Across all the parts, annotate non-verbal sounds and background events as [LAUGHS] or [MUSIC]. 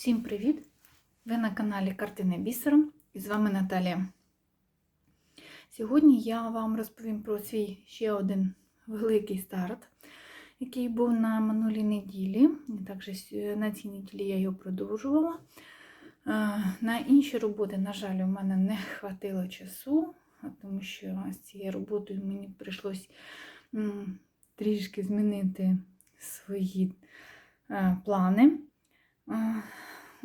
Всім привіт! Ви на каналі Картини Бісером і з вами Наталія. Сьогодні я вам розповім про свій ще один великий старт, який був на минулій неділі. Також на цій неділі я його продовжувала. Е, На інші роботи, на жаль, у мене не хватило часу, тому що з цією роботою мені прийшлось трішки змінити свої е, плани.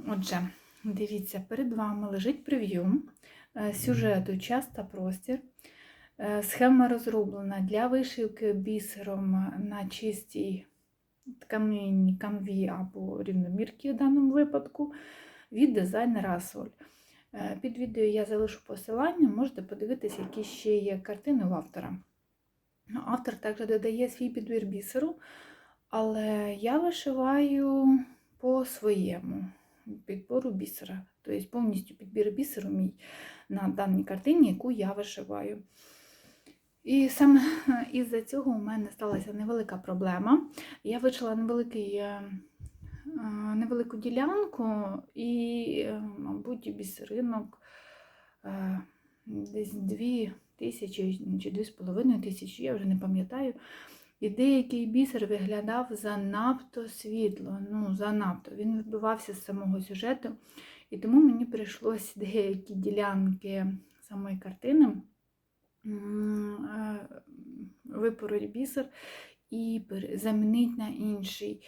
Отже, дивіться, перед вами лежить прев'ю е, сюжету Час та простір. Е, Схема розроблена для вишивки бісером на чистій тканині канві або рівномірці в даному випадку від дизайнера Соль. Е, Під відео я залишу посилання, можете подивитися, які ще є картини у автора. Ну, Автор також додає свій підбір бісеру, але я вишиваю по своєму підбору бісера. Тобто повністю підбір бісеру мій на даній картині, яку я вишиваю. І саме із-за цього у мене сталася невелика проблема. Я вишила невеликий, е, невелику ділянку і, е, мабуть, бісеринок е, десь 2 тисячі чи 2,5 тисячі, я вже не пам'ятаю. І деякий бісер виглядав занадто світло, ну, занадто. Він вибивався з самого сюжету. І тому мені прийшлось деякі ділянки самої картини е, випороть бісер і замінити на інший.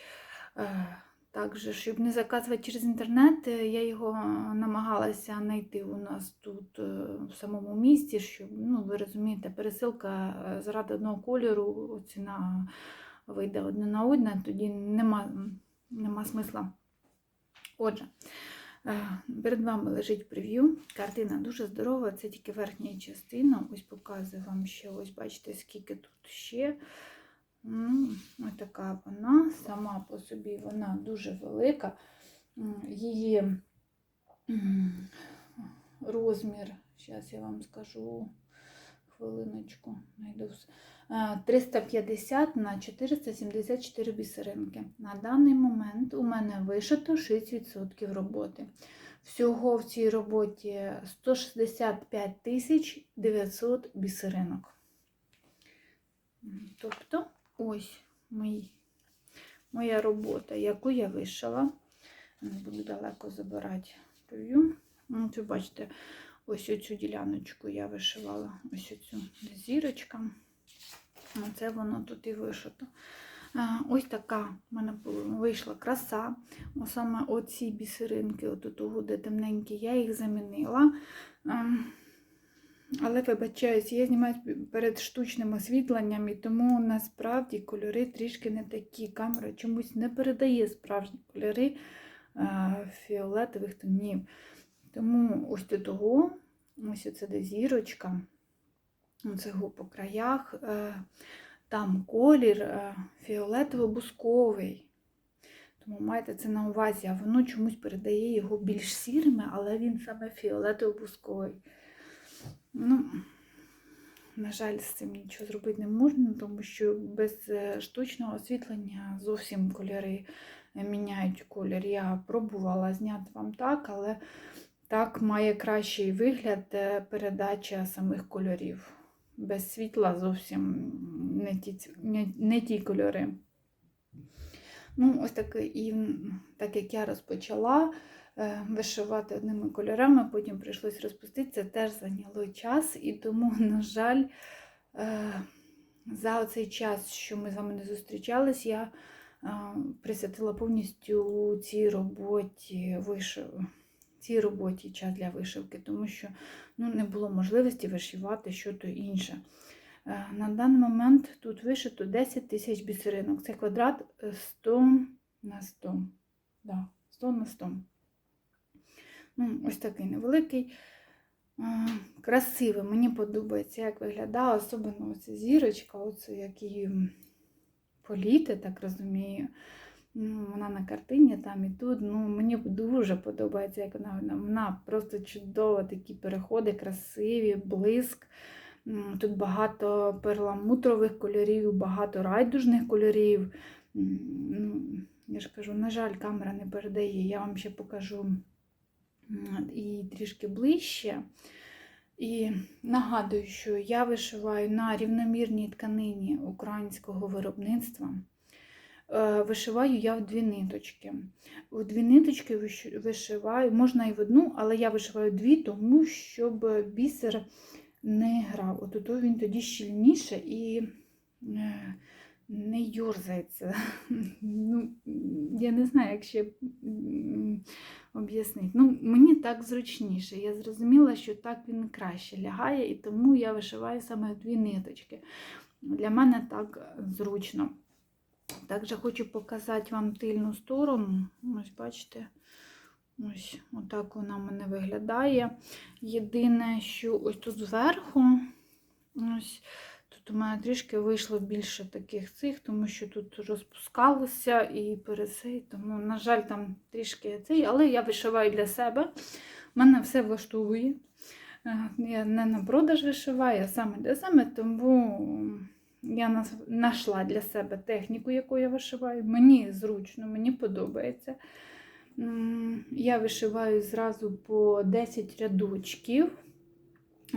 Також, щоб не заказувати через інтернет, е, я його намагалася знайти у нас тут е, в самому місті, щоб, ну, ви розумієте, пересилка е, заради одного кольору, ціна вийде одне на одне, тоді нема, нема смисла. Отже, перед вами лежить прев'ю. Картина дуже здорова, це тільки верхня частина. Ось показую вам ще, ось бачите, скільки тут ще. Ну, така вона, сама по собі вона дуже велика. Її розмір, зараз я вам скажу хвилиночку, знайду Е, 350 на 474 бісеринки. На даний момент у мене вишито 6% роботи. Всього в цій роботі 165 тисяч 900 бісеринок. Тобто, ось мій, моя робота, яку я вишила. Не буду далеко забирати. Ну, Це бачите, ось оцю діляночку я вишивала, ось оцю зірочка. Оце воно тут і вишито. Ось така в мене вийшла краса. О, Саме оці бісеринки, от того, де темненькі, я їх замінила. Але вибачаюсь, я знімаю перед штучним освітленням, і тому насправді кольори трішки не такі. Камера чомусь не передає справжні кольори фіолетових тонів. Тому ось до того, ось оце де зірочка, го по краях, е, там колір е, фіолетово-бусковий. Тому майте це на увазі, а воно чомусь передає його більш сірими, але він саме фіолетово-бусковий. Ну, на жаль, з цим нічого зробити не можна, тому що без е, штучного освітлення зовсім кольори е, міняють колір. Я пробувала зняти вам так, але так має кращий вигляд е, передача самих кольорів. Без світла зовсім не ті, не, не ті кольори. Ну, ось так і так як я розпочала вишивати одними кольорами, потім прийшлось розпуститися, теж зайняло час, і тому, [LAUGHS] на жаль, е, за цей час, що ми з вами не зустрічались, я е, присвятила повністю цій роботі вишив... цій роботі час для вишивки, тому що ну, не було можливості вишивати щось інше. Е, На даний момент тут вишито 10 тисяч бісеринок. Це квадрат е, 100 на 100. Да, 100 на 100. Ну, ось такий невеликий. Красивий, мені подобається, як виглядає, особливо оця зірочка, оце як її політи, так розумію. Ну, вона на картині там і тут. Ну, мені дуже подобається, як вона, вона, просто чудова, такі переходи, красиві, блиск. Тут багато перламутрових кольорів, багато райдужних кольорів. Ну, я ж кажу, на жаль, камера не передає. Я вам ще покажу і трішки ближче. І нагадую, що я вишиваю на рівномірній тканині українського виробництва. Е, Вишиваю я в дві ниточки. В дві ниточки вишиваю, можна і в одну, але я вишиваю дві, тому щоб бісер не грав. От ото він тоді щільніше і е, не юрзається. [LAUGHS] Ну, я не знаю, як ще об'яснити. Ну, мені так зручніше. Я зрозуміла, що так він краще лягає, і тому я вишиваю саме дві ниточки. Для мене так зручно. Також хочу показати вам тильну сторону. Ось бачите, ось отак вона в мене виглядає. Єдине, що ось тут зверху, ось тут у мене трішки вийшло більше таких цих, тому що тут розпускалося і пересей, тому, на жаль, там трішки цей, але я вишиваю для себе. Мене все влаштовує. Е, Я не на продаж вишиваю, а саме для себе, тому я знайшла для себе техніку, яку я вишиваю. Мені зручно, мені подобається. Я вишиваю зразу по 10 рядочків,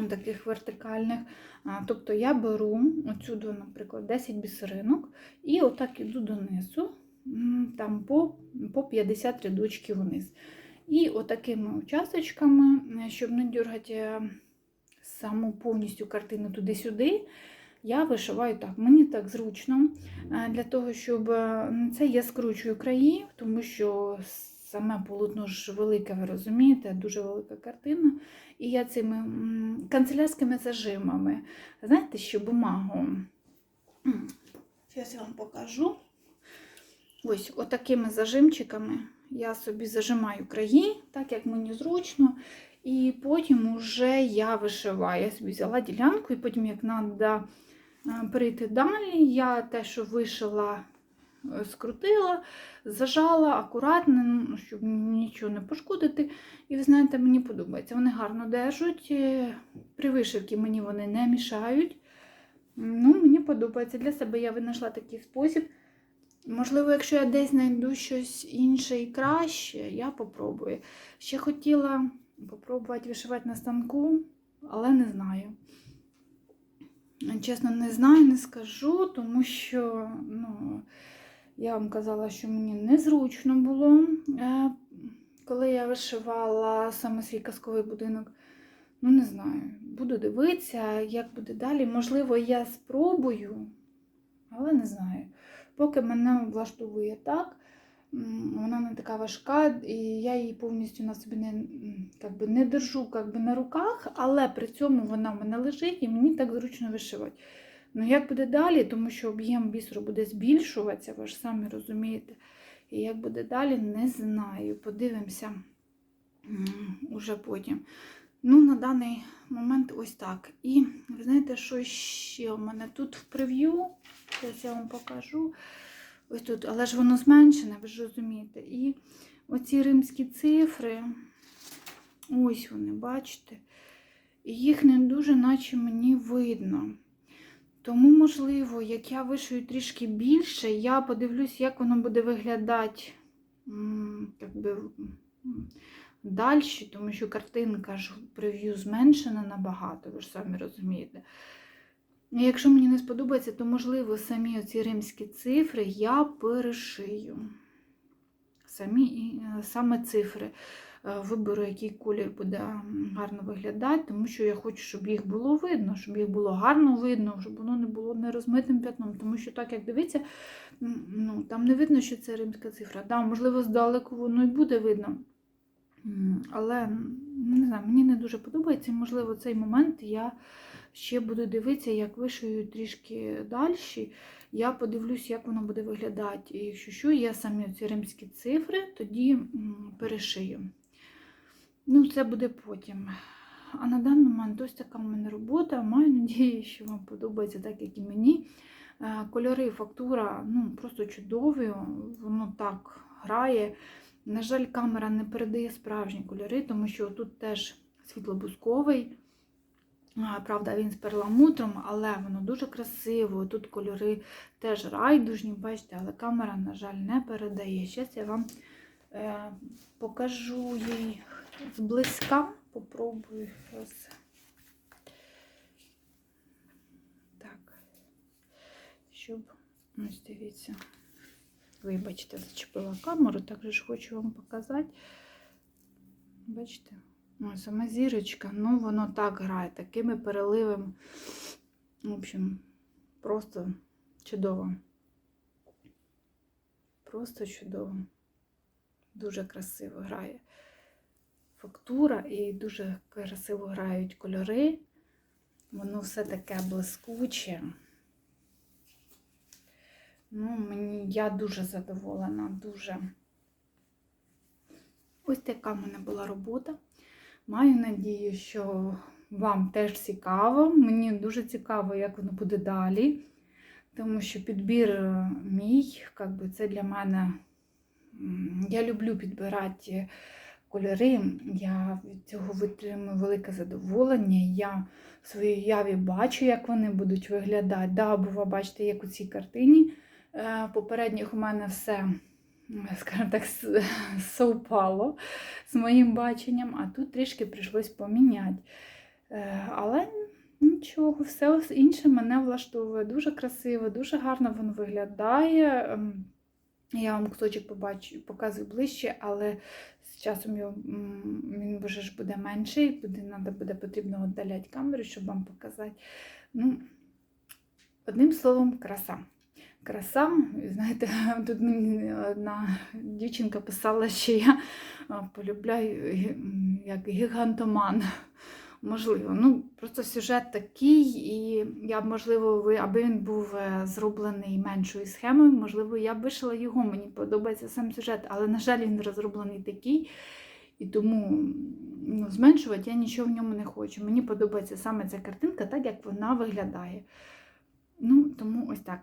таких вертикальних. Тобто я беру отсюди, наприклад, 10 бісеринок і отак іду донизу, там по, по 50 рядочків вниз. І отакими участочками, е, щоб не дергати е, саму повністю картину туди-сюди, я вишиваю так. Мені так зручно. Е, Для того, щоб це я скручую краї, тому що саме полотно ж велике, ви розумієте, дуже велика картина. І я цими канцелярськими зажимами, знаєте, що бумагу. Зараз я вам покажу. Ось отакими зажимчиками я собі зажимаю краї, так як мені зручно. І потім уже я вишиваю. Я собі взяла ділянку, і потім, як треба перейти далі, я те, що вишила, скрутила, зажала акуратно, ну, щоб нічого не пошкодити. І ви знаєте, мені подобається. Вони гарно держать. е, При вишивці мені вони не мішають. Ну, Мені подобається. Для себе я винайшла такий спосіб. Можливо, якщо я десь знайду щось інше і краще, я попробую. Ще хотіла попробувати вишивати на станку, але не знаю. Чесно, не знаю, не скажу, тому що ну, я вам казала, що мені незручно було, е, коли я вишивала саме свій казковий будинок. Ну, не знаю, буду дивитися, як буде далі. Можливо, я спробую, але не знаю. Поки мене влаштовує так, вона не така важка, і я її повністю на собі не, как би, не держу как би, на руках, але при цьому вона в мене лежить і мені так зручно вишивати. Ну, як буде далі, тому що об'єм бісеру буде збільшуватися, ви ж самі розумієте. І як буде далі, не знаю. Подивимося уже потім. Ну, на даний момент ось так. І ви знаєте, що ще у мене тут в прев'ю? Зараз я вам покажу. Ось тут, але ж воно зменшене, ви ж розумієте. І оці римські цифри, ось вони, бачите? Їх не дуже, наче мені видно. Тому, можливо, як я вишию трішки більше, я подивлюсь, як воно буде виглядати би, далі, тому що картинка ж прев'ю зменшена набагато, ви ж самі розумієте. Якщо мені не сподобається, то, можливо, самі оці римські цифри я перешию. Самі, е, саме цифри. Е, Виберу, який колір буде гарно виглядати, тому що я хочу, щоб їх було видно, щоб їх було гарно видно, щоб воно не було нерозмитим п'ятном. Тому що, так як дивіться, ну, там не видно, що це римська цифра. Да, можливо, здалеку воно і буде видно. Але не знаю, мені не дуже подобається. Можливо, цей момент я ще буду дивитися, як вишию трішки далі. Я подивлюсь, як воно буде виглядати. І якщо що, я самі ці римські цифри тоді перешию. Ну, це буде потім. А на даний момент ось така в мене робота. Маю надію, що вам подобається так, як і мені. Е, Кольори, фактура ну, просто чудові, воно так грає. На жаль, камера не передає справжні кольори, тому що тут теж світлобусковий Правда, він з перламутром, але воно дуже красиво. Тут кольори теж райдужні, бачите, але камера, на жаль, не передає. Зараз я вам е, покажу їй зблизька. Попробую зараз. Так. Щоб, ось дивіться. Вибачте, зачепила камеру, також хочу вам показати. Бачите? Ой, сама зірочка, ну воно так грає, такими переливами. В общем, просто чудово. Просто чудово. Дуже красиво грає фактура і дуже красиво грають кольори. Воно все таке блискуче. Ну, мені я дуже задоволена, дуже. Ось така в мене була робота. Маю надію, що вам теж цікаво. Мені дуже цікаво, як воно буде далі. Тому що підбір е, мій, як би, це для мене. Я люблю підбирати кольори. Я від цього витримую велике задоволення. Я в своїй уяві бачу, як вони будуть виглядати. Да, бува, бачите, як у цій картині. Е, Попередніх у мене все, скажімо так, [LAUGHS] совпало з моїм баченням, а тут трішки прийшлось поміняти. Е, Але нічого, все інше мене влаштовує. Дуже красиво, дуже гарно воно виглядає. Я вам кусочок побачу, показую ближче, але часом його, він вже ж буде менший, буде, надо буде потрібно віддаляти камеру, щоб вам показати. Ну, одним словом, краса. Краса, знаєте, [LAUGHS] тут одна дівчинка писала, що я полюбляю як гігантоман. Можливо, ну просто сюжет такий, і я б, можливо, аби він був е, зроблений меншою схемою, можливо, я б вишила його. Мені подобається сам сюжет, але, на жаль, він розроблений такий. І тому ну, зменшувати я нічого в ньому не хочу. Мені подобається саме ця картинка, так як вона виглядає. Ну, тому ось так.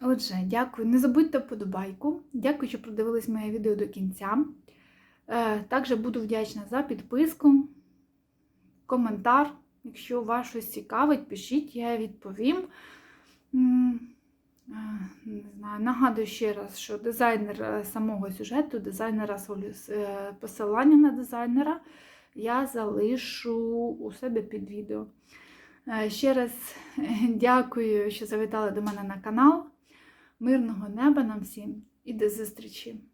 Отже, дякую. Не забудьте вподобайку. Дякую, що продивились моє відео до кінця. Е, Також буду вдячна за підписку, коментар. Якщо вас щось цікавить, пишіть, я відповім. Е, Не знаю, нагадую ще раз, що дизайнер е, самого сюжету, дизайнера е, посилання на дизайнера я залишу у себе під відео. Ще раз дякую, що завітали до мене на канал. Мирного неба нам всім і до зустрічі!